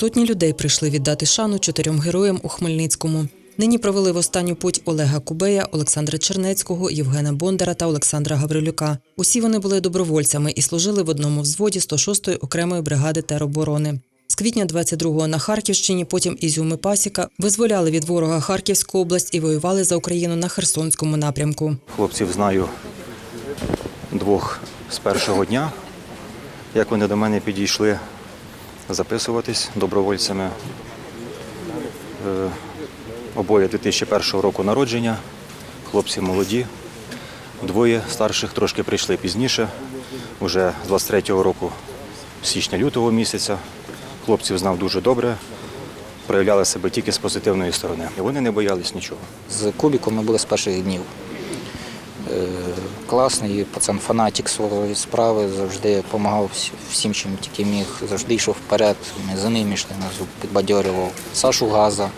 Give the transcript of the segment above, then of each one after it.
Сотні людей прийшли віддати шану чотирьом героям у Хмельницькому. Нині провели в останню путь Олега Кубея, Олександра Чернецького, Євгена Бондара та Олександра Гаврилюка. Усі вони були добровольцями і служили в одному взводі 106-ї окремої бригади тероборони. З квітня 22-го на Харківщині, потім Ізюм і Пасіка визволяли від ворога Харківську область і воювали за Україну на Херсонському напрямку. Хлопців знаю двох з першого дня, як вони до мене підійшли записуватись добровольцями. Е, Обоє 2001 року народження, хлопці молоді. Двоє старших трошки прийшли пізніше, вже з 23-го року, січня-лютого місяця. Хлопців знав дуже добре, проявляли себе тільки з позитивної сторони. І вони не боялись нічого. З Кубіком ми були з перших днів. Е, Класний пацан, фанатик своєї справи, завжди допомагав всім, чим тільки міг, завжди йшов вперед. Ми за ним йшли, нас підбадьорював. Сашу Газа,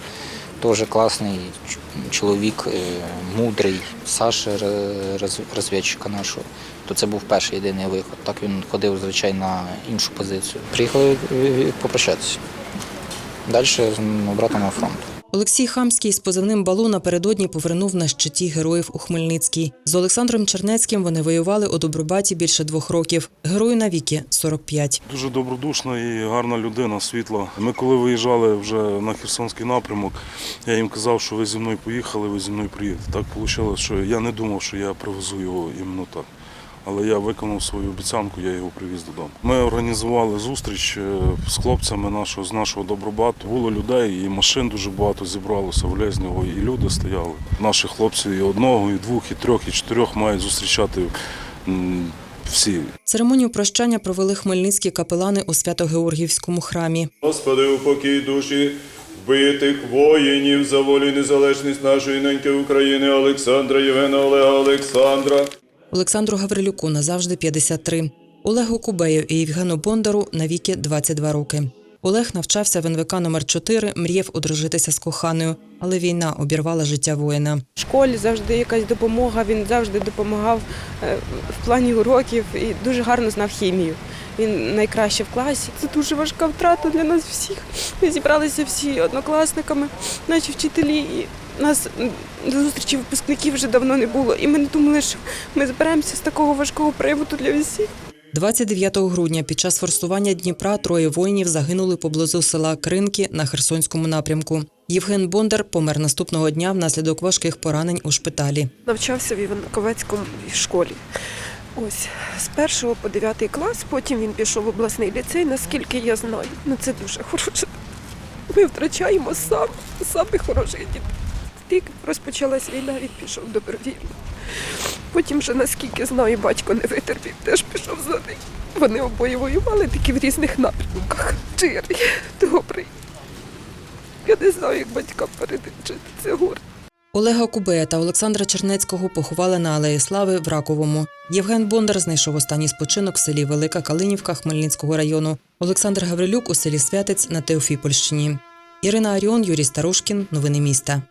теж класний чоловік, е, мудрий. Саша розвідчика нашого. То це був перший єдиний виход. Так він ходив, звичайно, на іншу позицію. Приїхали е, попрощатися. Далі з братом на фронт. Олексій Хамський з позивним Балу напередодні повернув на щиті героїв у Хмельницький. З Олександром Чернецьким вони воювали у Добробаті більше двох років. Герою навіки 45. Дуже добродушна і гарна людина, світла. Ми коли виїжджали вже на Херсонський напрямок, я їм казав, що ви зі мною поїхали, ви зі мною приїдете. Так вийшло, що я не думав, що я привезу його іменно так. Але я виконав свою обіцянку, я його привіз додому. Ми організували зустріч е, з хлопцями нашого, з нашого Добробату. Було людей, і машин дуже багато зібралося в Лезнього, і люди стояли. Наші хлопці і одного, і двох, і трьох, і чотирьох мають зустрічати всі. Церемонію прощання провели хмельницькі капелани у Свято-Георгіївському храмі. Господи, упокій душі вбитих воїнів за волю і незалежність нашої неньки України Олександра Євгена Олега Олександра. Олександру Гаврилюку назавжди 53. Олегу Кубею і Євгену Бондару навіки 22 роки. Олег навчався в НВК номер 4 мріяв одружитися з коханою, але війна обірвала життя воїна. В школі завжди якась допомога, він завжди допомагав е, в плані уроків і дуже гарно знав хімію. Він найкраще в класі. Це дуже важка втрата для нас всіх. Ми зібралися всі однокласниками, наші вчителі. І нас зустрічі випускників вже давно не було. І ми не думали, що ми зберемося з такого важкого приводу для всіх. 29 грудня під час форсування Дніпра троє воїнів загинули поблизу села Кринки на Херсонському напрямку. Євген Бондар помер наступного дня внаслідок важких поранень у шпиталі. навчався в Івано-Ковецькому школі. Ось з першого по дев'ятий клас, потім він пішов в обласний ліцей, наскільки я знаю. Ну це дуже хороше. Ми втрачаємо сам, саме хороших дітей. Тільки розпочалась війна, він пішов добровільно. Потім вже, наскільки знаю, батько не витерпів, теж пішов за ним. Вони обоє воювали тільки в різних напрямках. Чирий, добрий. Я не знаю, як батькам передачити це горе. Олега Кубея та Олександра Чернецького поховали на Алеї Слави в Раковому. Євген Бондар знайшов останній спочинок в селі Велика Калинівка Хмельницького району. Олександр Гаврилюк у селі Святець на Теофіпольщині. Ірина Аріон, Юрій Старушкін. Новини міста.